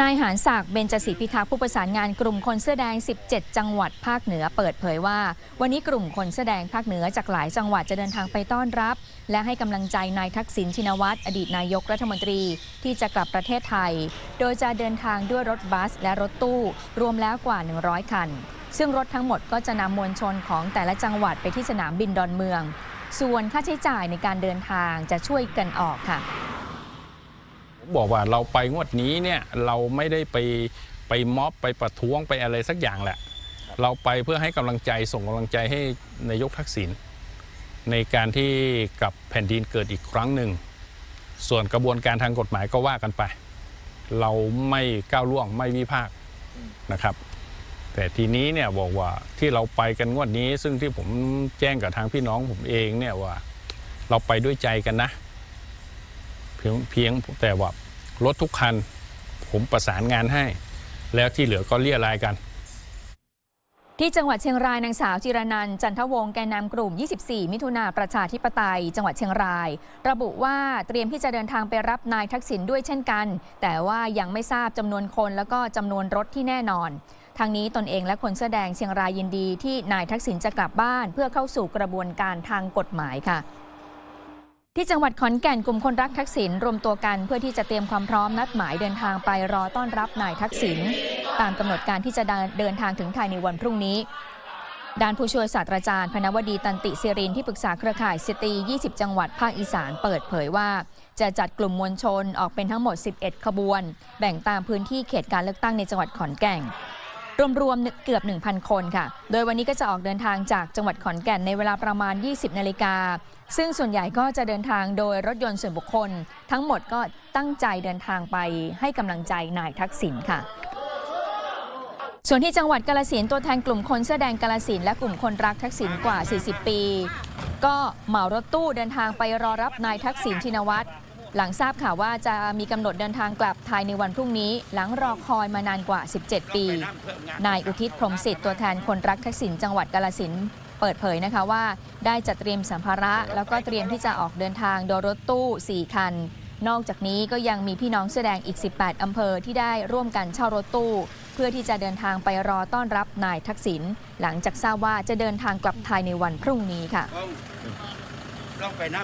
นายหานศักดิ์เบญจศรีพิทักษ์ผู้ประสานงานกลุ่มคนเสื้อแดง 17 จังหวัดภาคเหนือเปิดเผยว่า วันนี้กลุ่มคนเสื้อแดงภาคเหนือจากหลายจังหวัดจะเดินทางไปต้อนรับ และให้กำลังใจนายทักษิณชินวัตรอดีตนายกรัฐมนตรีที่จะกลับประเทศไทย โดยจะเดินทางด้วยรถบัสและรถตู้ รวมแล้วกว่า 100 คัน ซึ่งรถทั้งหมดก็จะนำมวลชนของแต่ละจังหวัดไปที่สนามบินดอนเมือง ส่วนค่าใช้จ่ายในการเดินทางจะช่วยกันออกค่ะ บอกว่าเราไปงวดนี้เนี่ยเราไม่ได้ไปไปม็อบไปประท้วงไปอะไรสักอย่างแหละ เราไปเพื่อให้กำลังใจส่งกำลังใจให้นายกทักษิณในการที่กลับแผ่นดินเกิดอีกครั้งหนึ่ง ส่วนกระบวนการทางกฎหมายก็ว่ากันไป เราไม่ก้าวล่วงไม่วิพากษ์นะครับ แต่ทีนี้เนี่ยบอกว่าที่เราไปกันงวดนี้ ซึ่งที่ผมแจ้งกับทางพี่น้องผมเองเนี่ยว่า เราไปด้วยใจกันนะ เพียงเพียงแต่ว่ารถทุกคัน ผมประสานงานให้ แล้วที่เหลือก็เรียรายกัน ที่จังหวัดเชียงรายนางสาวจิรนันจันทวงศ์แกนนำกลุ่ม 24 มิถุนาประชาธิปไตย จังหวัดเชียงราย ระบุว่าเตรียมที่จะเดินทางไปรับนายทักษิณด้วยเช่นกัน แต่ว่ายังไม่ทราบจำนวนคนแล้วก็จำนวนรถที่แน่นอนทางนี้ตนเองและคนเสื้อแดงเชียงรายยินดีที่นายทักษิณจะกลับบ้านเพื่อเข้าสู่กระบวนการทางกฎหมายค่ะ ที่จังหวัดขอนแก่นกลุ่มคนรักทักษิณรวมตัวกันเพื่อที่จะเตรียมความพร้อมนัดหมายเดินทางไปรอต้อนรับนายทักษิณตามกำหนดการที่จะเดินทางถึงไทยในวันพรุ่งนี้ ด้านผู้ช่วยศาสตราจารย์พนวดีตันติศิรินที่ปรึกษาเครือข่ายสตรี 20 จังหวัดภาคอีสานเปิดเผยว่า จะจัดกลุ่มมวลชนออกเป็นทั้งหมด 11 ขบวน แบ่งตามพื้นที่เขตการเลือกตั้งในจังหวัดขอนแก่น รวมๆเกือบ 1,000 คนค่ะ โดยวันนี้ก็จะออกเดินทางจากจังหวัดขอนแก่นในเวลาประมาณ 20 นาฬิกา ซึ่งส่วนใหญ่ก็จะเดินทางโดยรถยนต์ส่วนบุคคล ทั้งหมดก็ตั้งใจเดินทางไปให้กำลังใจนายทักษิณค่ะส่วนที่จังหวัดกาลสินตัวแทนกลุ่มคนเสื้อแดงกาลสินและกลุ่มคนรักทักษิณกว่า 40 ปี ก็เหมารถตู้เดินทางไปรอรับนายทักษิณชินวัตร หลังทราบข่าวว่าจะมีกำหนดเดินทางกลับไทยในวันพรุ่งนี้ หลังรอคอยมานานกว่า 17 ปี นายอุทิศพรมสิทธิ์ตัวแทนคนรักทักษิณจังหวัดกาลสินเปิดเผยนะคะว่า ได้จัดเตรียมสัมภาระ แล้วก็เตรียมที่จะออกเดินทางโดยรถตู้ 4 คัน นอกจากนี้ก็ยังมีพี่น้องแสดงอีก 18 อำเภอที่ได้ร่วมกันเช่ารถตู้ เพื่อที่จะเดินทางไปรอต้อนรับนายทักษิณหลังจากทราบว่าจะเดินทางกลับไทยในวันพรุ่งนี้ค่ะ